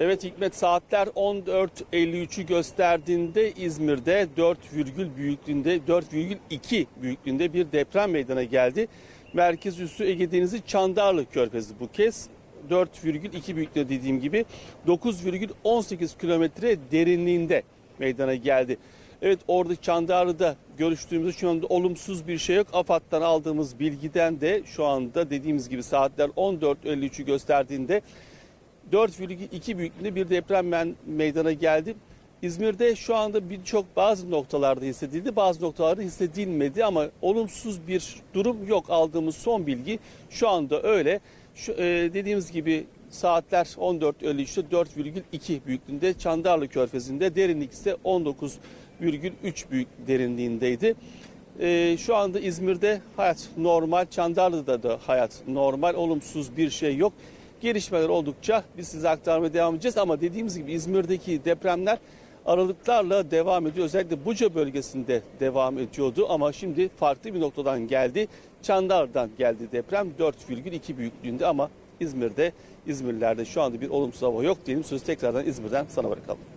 Evet Hikmet saatler 14.53'ü gösterdiğinde İzmir'de 4 virgül büyüklüğünde 4,2 büyüklüğünde bir deprem meydana geldi. Merkez üssü Ege Denizi Çandarlı Körfezi bu kez 4,2 büyüklüğünde dediğim gibi 9,18 kilometre derinliğinde meydana geldi. Evet orada Çandarlı'da görüştüğümüzde şu anda olumsuz bir şey yok. AFAD'dan aldığımız bilgiden de şu anda dediğimiz gibi saatler 14.53'ü gösterdiğinde 4,2 büyüklüğünde bir deprem meydana geldi. İzmir'de şu anda birçok bazı noktalarda hissedildi, bazı noktalarda hissedilmedi ama olumsuz bir durum yok. Aldığımız son bilgi şu anda öyle. Şu, e, dediğimiz gibi saatler 14.53'te 4,2 büyüklüğünde Çandarlı Körfezi'nde derinlik ise 19,3 büyük derinliğindeydi. E, şu anda İzmir'de hayat normal, Çandarlı'da da hayat normal, olumsuz bir şey yok gelişmeler oldukça biz size aktarmaya devam edeceğiz. Ama dediğimiz gibi İzmir'deki depremler aralıklarla devam ediyor. Özellikle Buca bölgesinde devam ediyordu ama şimdi farklı bir noktadan geldi. Çandar'dan geldi deprem 4,2 büyüklüğünde ama İzmir'de İzmirlilerde şu anda bir olumsuz hava yok diyelim. Sözü tekrardan İzmir'den sana bırakalım.